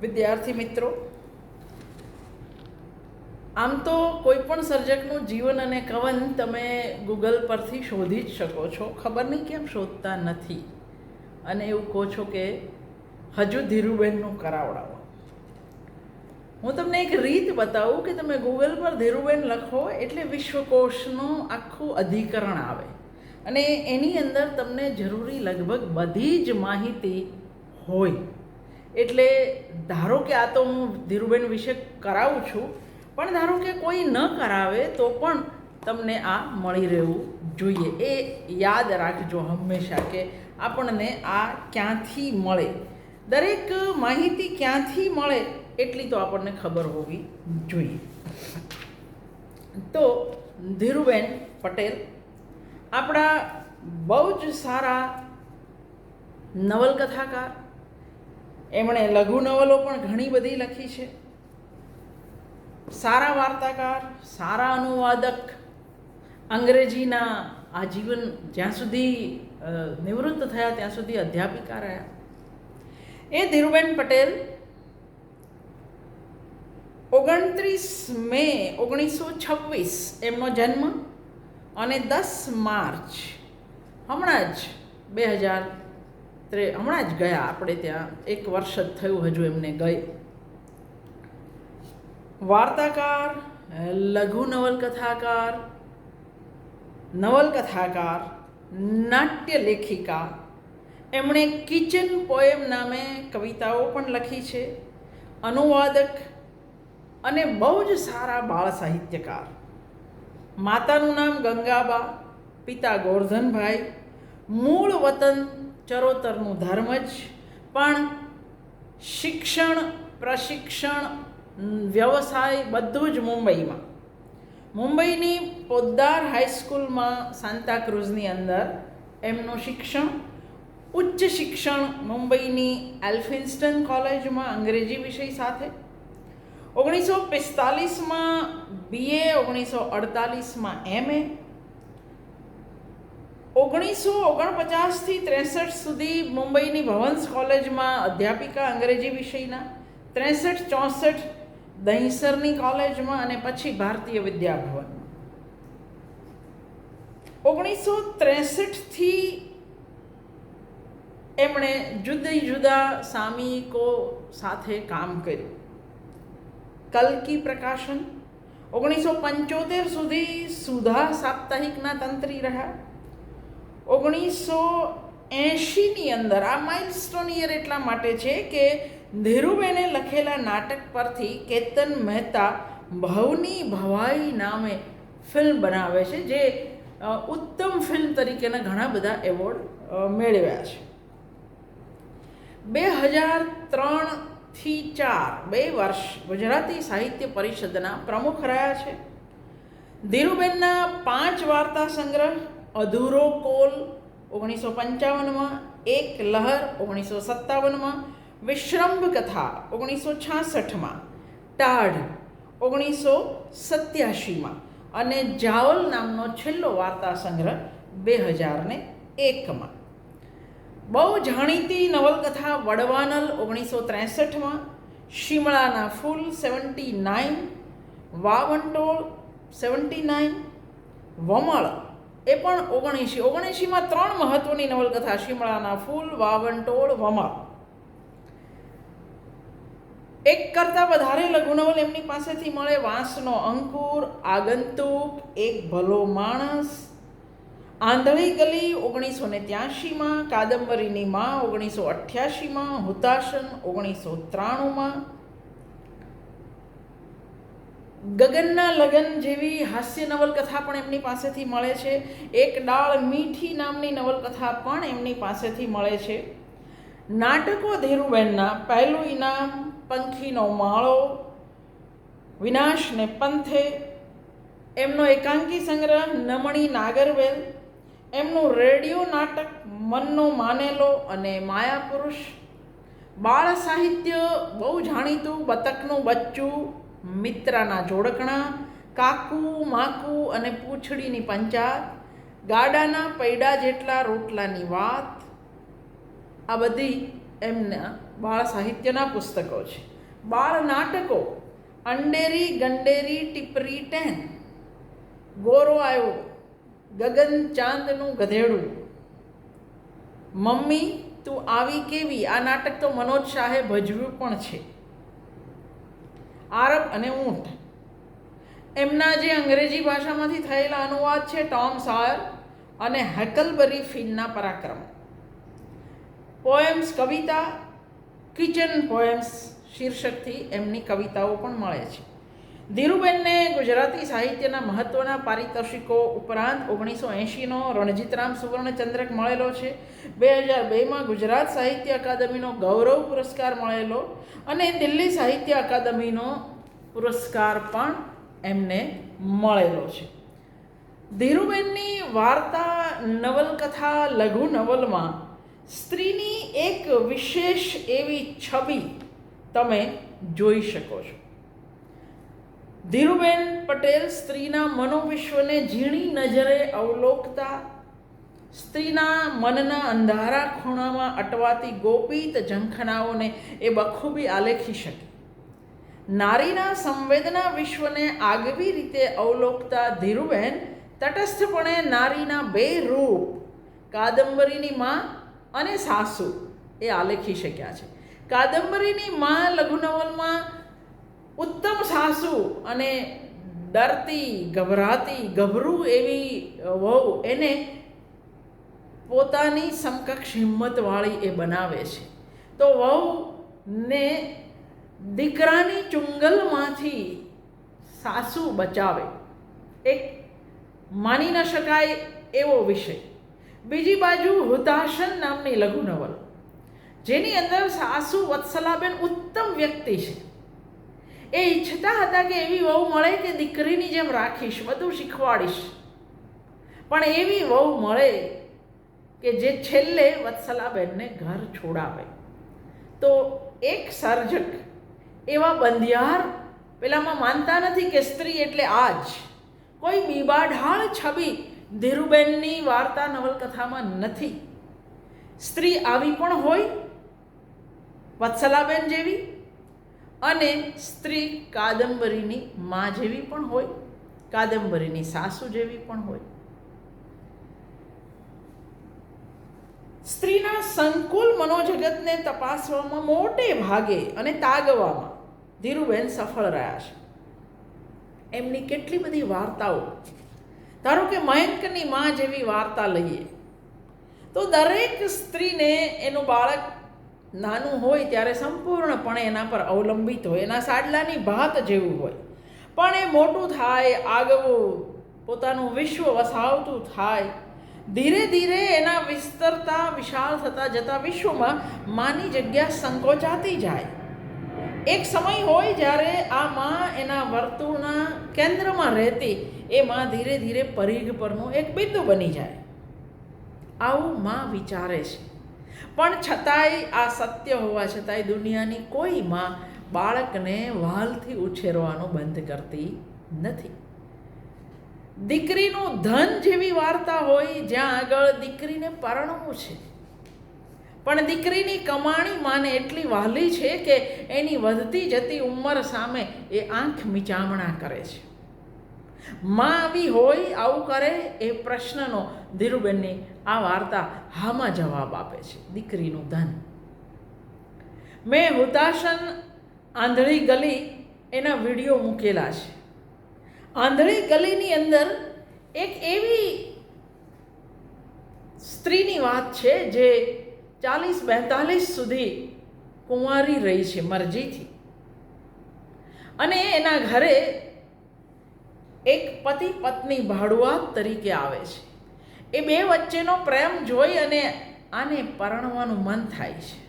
વિદ્યાર્થી મિત્રો, આમ તો કોઈ પણ સર્જકનું જીવન અને કવન તમે ગૂગલ પરથી શોધી જ શકો છો. ખબર નહીં કેમ શોધતા નથી. અને એવું કહો છો કે હજુ ધીરુબેનનું કરાવડાવો. હું તમને એક રીત બતાવું કે તમે ગૂગલ પર ધીરુબેન લખો એટલે વિશ્વકોશનું આખું અધિકરણ આવે. અને એની અંદર તમને જરૂરી લગભગ બધી જ માહિતી હોય. એટલે ધારો કે આ તો હું ધીરુબેન વિશે કરાવું છું, પણ ધારો કે કોઈ ન કરાવે તો પણ તમને આ મળી રહેવું જોઈએ. એ યાદ રાખજો હંમેશા કે આપણને આ ક્યાંથી મળે? દરેક માહિતી ક્યાંથી મળે એટલી તો આપણને ખબર હોવી જોઈએ. તો ધીરુબેન પટેલ, આપણા બહુ જ સારા નવલકથાકાર એમણે લઘુ નવલો પણ ઘણી બધી લખી છે. સારા વાર્તાકાર, સારા અનુવાદક, અંગ્રેજીના આજીવન જ્યાં સુધી નિવૃત્ત થયા ત્યાં સુધી અધ્યાપિકા રહ્યા. એ ધીરુબેન પટેલ ઓગણત્રીસ મે ઓગણીસો છવ્વીસ એમનો જન્મ અને દસ માર્ચ હમણાં જ બે હજાર ત્રે, હમણાં જ ગયા આપણે ત્યાં. એક વર્ષ જ થયું હજુ એમને ગઈ. વાર્તાકાર, લઘુ નવલકથાકાર નવલકથાકાર નાટ્ય લેખિકા એમણે કિચન પોએમ નામે કવિતાઓ પણ લખી છે. અનુવાદક અને બહુ જ સારા બાળ સાહિત્યકાર. માતાનું નામ ગંગાબા, પિતા ગોરધનભાઈ. મૂળ વતન ચરોતરનું જ. પણ શિક્ષણ, પ્રશિક્ષણ, વ્યવસાય બધું જ મુંબઈમાં. મુંબઈની પોદ્દાર હાઈસ્કૂલમાં સાંતાક્રુઝની અંદર એમનું શિક્ષણ, ઉચ્ચ શિક્ષણ મુંબઈની એલ્ફિન્સ્ટન કોલેજમાં અંગ્રેજી વિષય સાથે. ઓગણીસો પિસ્તાલીસમાં બીએ ઓગણીસો અડતાલીસમાં એમએ ઓગણીસો ઓગણપચાસથી ત્રેસઠ સુધી મુંબઈની ભવન્સ કોલેજમાં અધ્યાપિકા અંગ્રેજી વિષયના, ત્રેસઠ, ચોસઠ દહીસરની કોલેજમાં અને પછી ભારતીય વિદ્યાભવનમાં ઓગણીસો ત્રેસઠથી એમણે જુદી જુદા સામયિકો સાથે કામ કર્યું. કલ્કી પ્રકાશન. ઓગણીસો પંચોતેર સુધી સુધા સાપ્તાહિકના તંત્રી રહ્યા. ઓગણીસો એંશીની અંદર આ માઇલસ્ટોન યર એટલા માટે છે કે ધીરુબેને લખેલા નાટક પરથી કેતન મહેતા ભવની ભવાઈ નામે ફિલ્મ બનાવે છે, જે ઉત્તમ ફિલ્મ તરીકેના ઘણા બધા એવોર્ડ મેળવ્યા છે. બે હજાર ત્રણથી ચાર, બે વર્ષ ગુજરાતી સાહિત્ય પરિષદના પ્રમુખ રહ્યા છે. ધીરુબેનના પાંચ વાર્તા સંગ્રહ અધૂરો કોલ ઓગણીસો પંચાવનમાં એક લહર ઓગણીસો સત્તાવનમાં વિશ્રંભ કથા ઓગણીસો છાસઠમાં ટાઢ ઓગણીસો સત્યાશીમાં અને જાવલ નામનો છેલ્લો વાર્તા સંગ્રહ બે હજારને એકમાં. બહુ જાણીતી નવલકથા વડવાનલ ઓગણીસો ત્રેસઠમાં શિમળાના ફૂલ seventy nine, Vavantol seventy nine, Vamal એ પણ ઓગણીસી. ઓગણીસીમાં ત્રણ મહત્વની નવલકથા. શિમળાના ફૂલ વાવંટોળ વમળ. એક કરતાં વધારે લઘુનવલ એમની પાસેથી મળે. વાંસનો અંકુર, આગંતુક, એક ભલો માણસ. આંધળી ગલી ઓગણીસો ને ત્યાસીમાં કાદંબરીની માં ઓગણીસો અઠ્યાસીમાં હુતાશન ઓગણીસો ત્રાણુંમાં. ગગનના લગન જેવી હાસ્ય નવલકથા પણ એમની પાસેથી મળે છે. એક ડાળ મીઠી નામની નવલકથા પણ એમની પાસેથી મળે છે. નાટકો ધીરુબેનના, પહેલું ઇનામ પંખીનો માળો, વિનાશને પંથે, એમનો એકાંકી સંગ્રહ નમણી નાગરવેલ, એમનું રેડિયો નાટક મનનો માનેલો અને માયાપુરુષ બાળ સાહિત્ય બહુ જાણીતું, બતકનું બચ્ચું મિત્રાના જોડકણા, કાકુ, માકુ અને પૂંછડીની પંચાત, ગાડાના પૈડા જેટલા રોટલાની વાત, આ બધી એમના બાળ સાહિત્યના પુસ્તકો છે. બાળ નાટકો, અંડેરી, ગંડેરી ટીપરી ટેન, ગોરો આવ્યો ગગન ચાંદનું ગધેડું. મમ્મી, તું આવી કેવી? આ નાટક તો મનોજ શાહે ભજવ્યું પણ છે. આરબ અને ઊંટ. એમના જે અંગ્રેજી ભાષામાંથી થયેલા અનુવાદ છે ટોમ સાયર અને હેકલબરી ફિનના પરાક્રમ. પોએમ્સ કવિતા, કિચન પોએમ્સ શીર્ષકથી એમની કવિતાઓ પણ મળે છે. ધીરુબેનને ગુજરાતી સાહિત્યના મહત્ત્વના પારિતોષિકો ઉપરાંત ઓગણીસો એંશીનો રણજીતરામ સુવર્ણચંદ્રક મળેલો છે. બે હજાર બેમાં ગુજરાત સાહિત્ય અકાદમીનો ગૌરવ પુરસ્કાર મળેલો અને દિલ્હી સાહિત્ય અકાદમીનો પુરસ્કાર પણ એમને મળેલો છે. ધીરુબેનની વાર્તા નવલકથા લઘુ નવલમાં, સ્ત્રીની એક વિશેષ એવી છબી તમે જોઈ શકો છો. ધીરુબેન પટેલ સ્ત્રીના મનોવિશ્વને ઝીણી નજરે અવલોકતા, સ્ત્રીના મનના અંધારા ખૂણામાં અટવાતી ગોપિત ઝંખનાઓને એ બખૂબી આલેખી શકે. નારીના સંવેદના વિશ્વને આગવી રીતે અવલોકતા ધીરુબેન તટસ્થપણે નારીના બે રૂપ, કાદંબરીની માં અને સાસુ એ આલેખી શક્યા છે. કાદંબરીની માં લઘુ નવલમાં ઉત્તમ સાસુ અને ડરતી, ગભરાતી, ગભરું એવી વહુ એને પોતાની સમકક્ષ હિંમતવાળી એ બનાવે છે. તો વહુને દીકરાની ચુંગલમાંથી સાસુ બચાવે. એક માની ન શકાય એવો વિષય. બીજી બાજુ હુતાશન નામની લઘુ નવલ. જેની અંદર સાસુ વત્સલાબેન ઉત્તમ વ્યક્તિ છે. એ ઈચ્છતા હતા કે એવી વહુ મળે કે દીકરીની જેમ રાખીશ, બધું શીખવાડીશ. પણ એવી વહુ મળે કે જે છેલ્લે વત્સલાબેનને ઘર છોડાવે. તો એક સર્જક એવા બંધિયાર પેલામાં માનતા નથી કે સ્ત્રી એટલે આ જ કોઈ બીબાઢાળ છબી ધીરુબેનની વાર્તા નવલકથામાં નથી. સ્ત્રી આવી પણ હોય, વત્સલાબેન જેવી અને સ્ત્રી કાદંબરીની મા જેવી પણ હોય, કાદંબરીની સાસુ જેવી પણ હોય. સ્ત્રીના સંકુલ મનોજગતને તપાસવામાં મોટે ભાગે અને તાગવામાં ધીરુબેન સફળ રહ્યા છે. એમની કેટલી બધી વાર્તાઓ. ધારો કે મયંકની માં જેવી વાર્તા લઈએ, તો દરેક સ્ત્રીને એનું બાળક નાનું હોય ત્યારે સંપૂર્ણપણે એના પર અવલંબિત હોય, એના સાડલાની ભાત જેવું હોય. પણ એ મોટું થાય, આગવું પોતાનું વિશ્વ વસાવતું થાય, ધીરે ધીરે એના વિસ્તરતા વિશાળ થતા જતા વિશ્વમાં માની જગ્યા સંકોચાતી જાય. એક સમય હોય જ્યારે આ માં એના વર્તુળના કેન્દ્રમાં રહેતી, એ માં ધીરે ધીરે પરિઘ પરનું એક બિંદુ બની જાય. આવું માં વિચારે છે. પણ છતાંય આ સત્ય હોવા છતાંય દુનિયાની કોઈ માં બાળકને વાલથી ઉછેરવાનું બંધ કરતી નથી. દીકરીનું ધન જેવી વાર્તા હોય, જ્યાં આગળ દીકરીને પરણવું છે. પણ દીકરીની કમાણી માને એટલી વહાલી છે કે એની વધતી જતી ઉંમર સામે એ આંખ મિચામણા કરે છે. માં આવી હોય આવું કરે એ પ્રશ્નનો ધીરુબેનની આ વાર્તા હામાં જવાબ આપે છે, દીકરીનું ધન. મેં હુતાશન આંધળી ગલી એના વીડિયો મૂકેલા છે. આંધળી ગલીની અંદર એક એવી સ્ત્રીની વાત છે જે ચાલીસ બેતાલીસ સુધી કુંવારી રહી છે, મરજીથી. અને એના ઘરે એક પતિ પત્ની ભાડુઆત તરીકે આવે છે. એ બે વચ્ચેનો પ્રેમ જોઈ અને આને પરણવાનું મન થાય છે.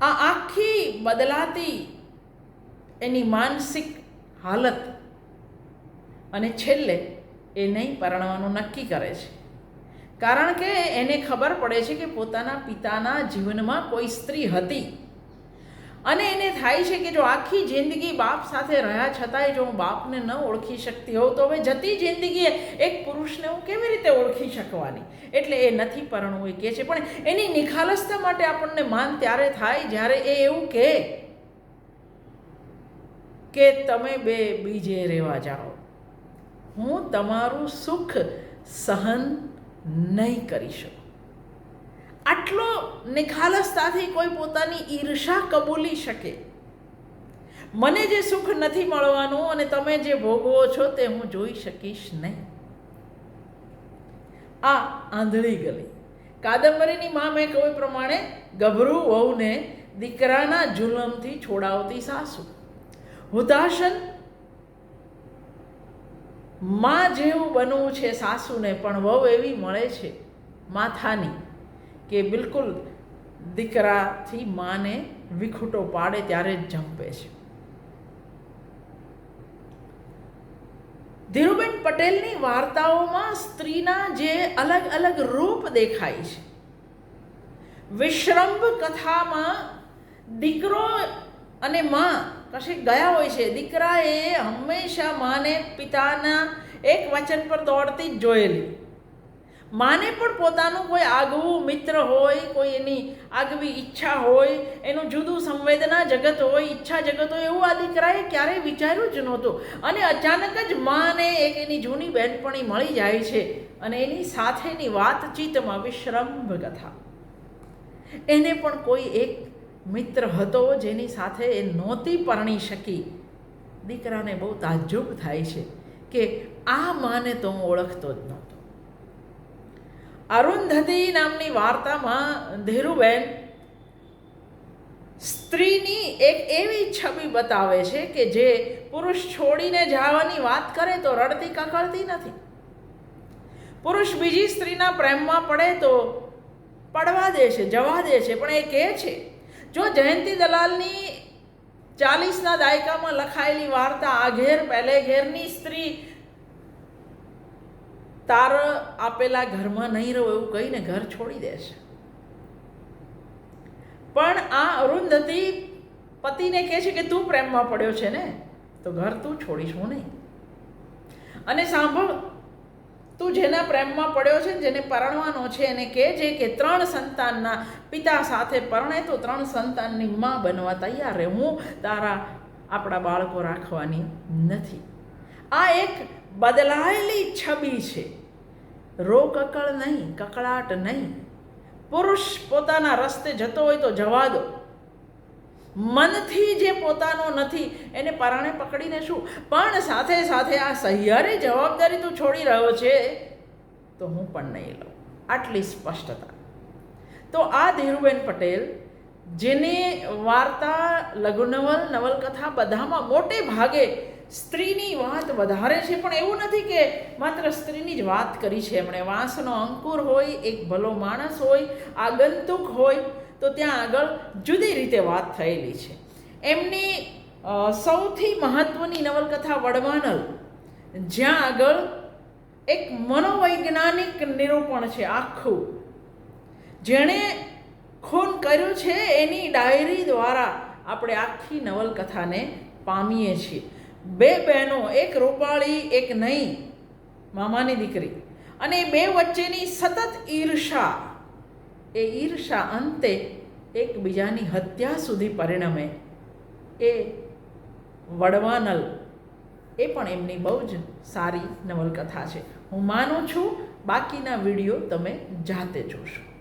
આ આખી બદલાતી એની માનસિક હાલત અને છેલ્લે એ નહીં પરણવાનું નક્કી કરે છે. કારણ કે એને ખબર પડે છે કે પોતાના પિતાના જીવનમાં કોઈ સ્ત્રી હતી અને એને થાય છે કે જો આખી જિંદગી બાપ સાથે રહ્યા છતાંય જો હું બાપને ન ઓળખી શકતી હોઉં, તો હવે જતી જિંદગીએ એક પુરુષને હું કેવી રીતે ઓળખી શકવાની? એટલે એ નથી પરણવું, એ કહે છે. પણ એની નિખાલસતા માટે આપણને માન ત્યારે થાય જ્યારે એ એવું કહે કે તમે બે બીજે રહેવા જાઓ. હું તમારું સુખ સહન નહીં કરી શકું. આટલો નિખાલસતાથી કોઈ પોતાની ઈર્ષા કબૂલી શકે. મને જે સુખ નથી મળવાનું અને તમે જે ભોગવો છો તે હું જોઈ શકીશ નહીં. આ આંધળી ગલી. કાદંબરીની માં મેં કહ્યું પ્રમાણે ગભરું વહુને દીકરાના જુલમથી છોડાવતી સાસુ. હુતાશનમાં જેવું બનવું છે સાસુને, પણ વહુ એવી મળે છે માથાની. કે બિલકુલ દીકરાથી માને વિખૂટો પાડે ત્યારે જ જંપે છે. ધીરુબેન પટેલની વાર્તાઓમાં સ્ત્રીના જે અલગ અલગ રૂપ દેખાય છે. વિશ્રંભ કથામાં દીકરો અને માં કશે ગયા હોય છે, દીકરાએ હંમેશા માને પિતાના એક વચન પર દોડતી જોયેલી. માને પણ પોતાનું કોઈ આગવું મિત્ર હોય, કોઈ એની આગવી ઈચ્છા હોય, એનું જુદું સંવેદના જગત હોય, ઈચ્છા જગત હોય, એવું આ દીકરાએ ક્યારેય વિચાર્યું જ નહોતું. અને અચાનક જ માને એક એની જૂની બહેનપણી મળી જાય છે અને એની સાથેની વાતચીતમાં વિશ્રંભ કથા. એને પણ કોઈ એક મિત્ર હતો જેની સાથે એ નહોતી પરણી શકી. દીકરાને બહુ તાજ્જુબ થાય છે કે આ માને તો હું ઓળખતો જ નહોતો. અરુંધતી નામની વાર્તામાં ધીરુબેન સ્ત્રીની એક એવી છબી બતાવે છે કે જે પુરુષ છોડીને જવાની વાત કરે તો રડતી કકળતી નથી. પુરુષ બીજી સ્ત્રીના પ્રેમમાં પડે તો પડવા દે છે, જવા દે છે, પણ એ કહે છે, જો જયંતી દલાલની ચાલીસના દાયકામાં લખાયેલી વાર્તા આ ઘેર પહેલે ઘેરની સ્ત્રી તાર આપેલા ઘરમાં નહીં રહો એવું કહીને ઘર છોડી દેશે. પણ આ અરુંધતી પતિને કહે છે કે તું પ્રેમમાં પડ્યો છે ને, તો ઘર તું છોડીશ, હું નહીં. અને સાંભળ, તું જેના પ્રેમમાં પડ્યો છે જેને પરણવાનો છે, એને કહે છે કે ત્રણ સંતાનના પિતા સાથે પરણે તો ત્રણ સંતાનની માં બનવા તૈયાર રહે. હું તારા આપણા બાળકો રાખવાની નથી. આ એક બદલાયેલી છબી છે. રો કકળ નહીં, કકળાટ નહીં. પુરુષ પોતાના રસ્તે જતો હોય તો જવા દો. મનથી જે પોતાનો નથી, એને પરાણે પકડીને શું? પણ સાથે સાથે આ સહિયારે જવાબદારી તું છોડી રહ્યો છે, તો હું પણ નહીં લઉં. આટલી સ્પષ્ટતા. તો આ ધીરુબેન પટેલ, જેની વાર્તા, લઘુનવલ, નવલકથા બધામાં મોટે ભાગે સ્ત્રીની વાત વધારે છે, પણ એવું નથી કે માત્ર સ્ત્રીની જ વાત કરી છે એમણે. વાંસનો અંકુર હોય, એક ભલો માણસ હોય, આગંતુક હોય, તો ત્યાં આગળ જુદી રીતે વાત થયેલી છે. એમની સૌથી મહત્ત્વની નવલકથા વડવાનલ, જ્યાં આગળ એક મનોવૈજ્ઞાનિક નિરૂપણ છે આખું. જેણે ખૂન કર્યું છે, એની ડાયરી દ્વારા આપણે આખી નવલકથાને પામીએ છીએ. બે બહેનો, એક રૂપાળી, એક નહીં મામાની દીકરી. અને બે વચ્ચેની સતત ઈર્ષા, એ ઈર્ષા અંતે એકબીજાની હત્યા સુધી પરિણમે. એ વડવાનલ, એ પણ એમની બહુ જ સારી નવલકથા છે. હું માનું છું બાકીના વીડિયો તમે જાતે જોશો.